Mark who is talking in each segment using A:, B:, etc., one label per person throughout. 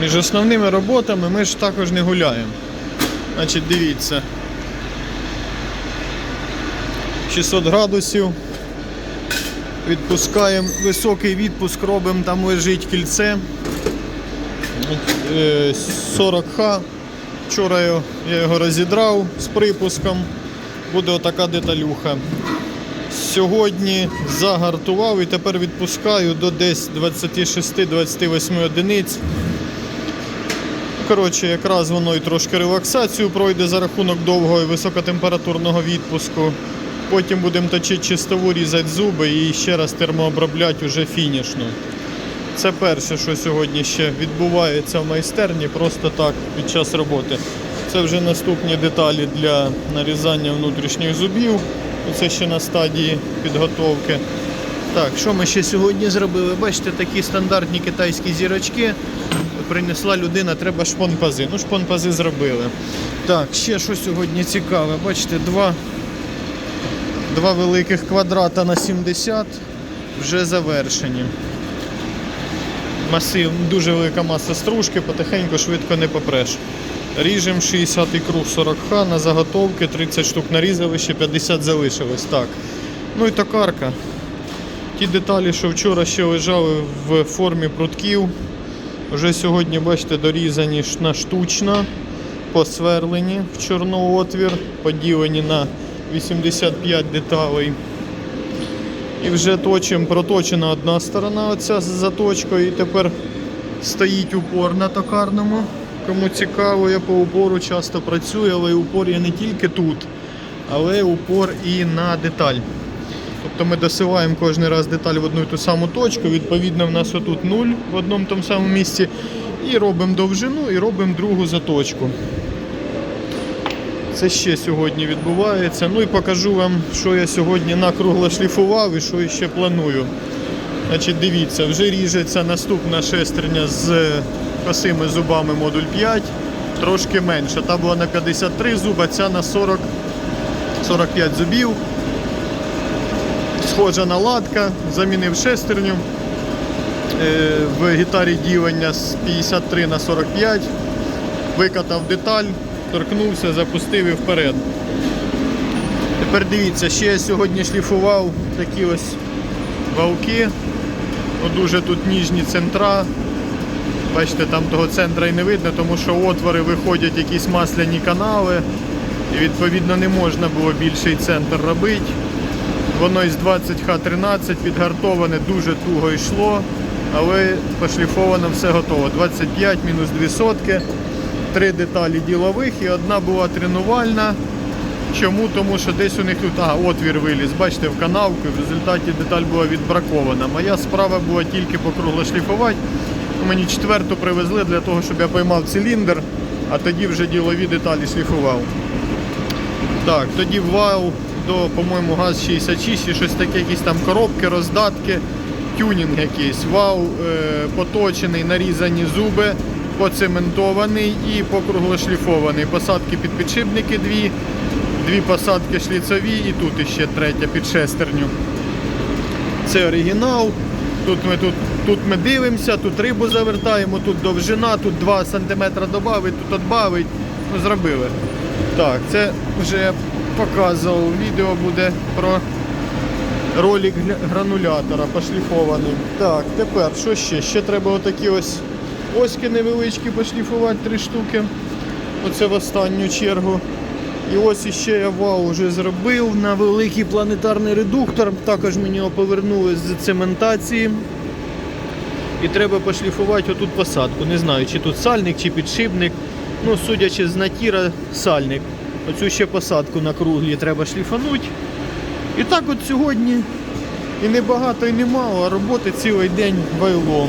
A: Між основними роботами ми ж також не гуляємо. Значить, дивіться. 600 градусів. Відпускаємо високий відпуск, робимо, там лежить кільце. Е, 40Х. Вчора я його розідрав з припуском. Буде отака деталюха. Сьогодні загартував і тепер відпускаю до десь 26-28 одиниць. Коротше, якраз воно і трошки релаксацію пройде за рахунок довгого і високотемпературного відпуску. Потім будемо точити чистову, різати зуби і ще раз термообробляти уже фінішно. Це перше, що сьогодні ще відбувається в майстерні, просто так під час роботи. Це вже наступні деталі для нарізання внутрішніх зубів. Це ще на стадії підготовки. Так, що ми ще сьогодні зробили? Бачите, такі стандартні китайські зірочки. Принесла людина, треба шпонпази. Ну, шпонпази зробили. Так, ще що сьогодні цікаве. Бачите, два, два великих квадрата на 70 вже завершені. Масив, дуже велика маса стружки, потихеньку швидко не попреш. Ріжемо 60 круг 40х на заготовки, 30 штук нарізали, ще 50 залишилось. Так. Ну і токарка. Ті деталі, що вчора ще лежали в формі прутків, вже сьогодні, бачите, дорізані на штучно, посверлені в чорноотвір, поділені на 85 деталей. І вже точимо, проточена одна сторона оця з заточкою, і тепер стоїть упор на токарному. Кому цікаво, я по упору часто працюю, але упор є не тільки тут, але упор і на деталь. Тобто ми досилаємо кожен раз деталь в одну і ту саму точку, відповідно в нас отут 0 в одному тому самому місці. І робимо довжину і робимо другу заточку. Це ще сьогодні відбувається. Ну і покажу вам, що я сьогодні накругло шліфував і що ще планую. Значить, дивіться, вже ріжеться наступна шестерня з косими зубами модуль 5, трошки менше. Та була на 53 зуба, ця на 40, 45 зубів. Схожа наладка, замінив шестерню. Е, В гітарі ділення з 53 на 45. Викатав деталь, торкнувся, запустив і вперед. Тепер дивіться, ще я сьогодні шліфував такі ось валки. Ну, дуже тут ніжні центра. Бачите, там того центра і не видно, тому що отвори виходять якісь масляні канали. І відповідно не можна було більший центр робити. Воно із 20Х13 підгартоване дуже туго йшло, але пошліфовано все готово. 25 мінус 2 сотки, три деталі ділових і одна була тренувальна. Чому? Тому що десь у них тут а, отвір виліз, бачите, в канавку, в результаті деталь була відбракована. Моя справа була тільки покругло шліфувати. Мені четверту привезли для того, щоб я поймав циліндр, а тоді вже ділові деталі шліфував. Так, тоді вал до, по-моєму, ГАЗ-66 і щось таке, якісь там коробки, роздатки, тюнінг якийсь. Вал е, поточений, нарізані зуби, поцементований і покруглошліфований. Посадки під підшипники дві, дві посадки шліцові і тут іще третя під шестерню. Це оригінал. Тут ми, тут, тут ми дивимося, тут рибу завертаємо, тут довжина, тут 2 см додавить, тут відбавить. Ну, зробили. Так, це вже показував. Відео буде про ролик гранулятора пошліфований. Так, тепер що ще? Ще треба отакі ось оськи невеличкі пошліфувати, три штуки. Оце в останню чергу. І ось іще я вау вже зробив на великий планетарний редуктор. Також мені його повернули з цементації. І треба пошліфувати отут посадку. Не знаю, чи тут сальник, чи підшипник. Ну, судячи з натіра, сальник. Оцю ще посадку на круглі треба шліфануть. І так от сьогодні і не багато, і не мало, а роботи цілий день вайлом.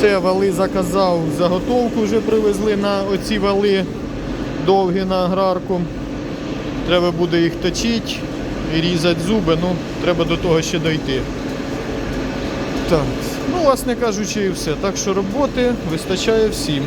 A: Це вали заказав, заготовку вже привезли на оці вали довгі на аграрку. Треба буде їх точити і різати зуби, ну треба до того ще дойти. Так, ну, власне кажучи, і все. Так що роботи вистачає всім.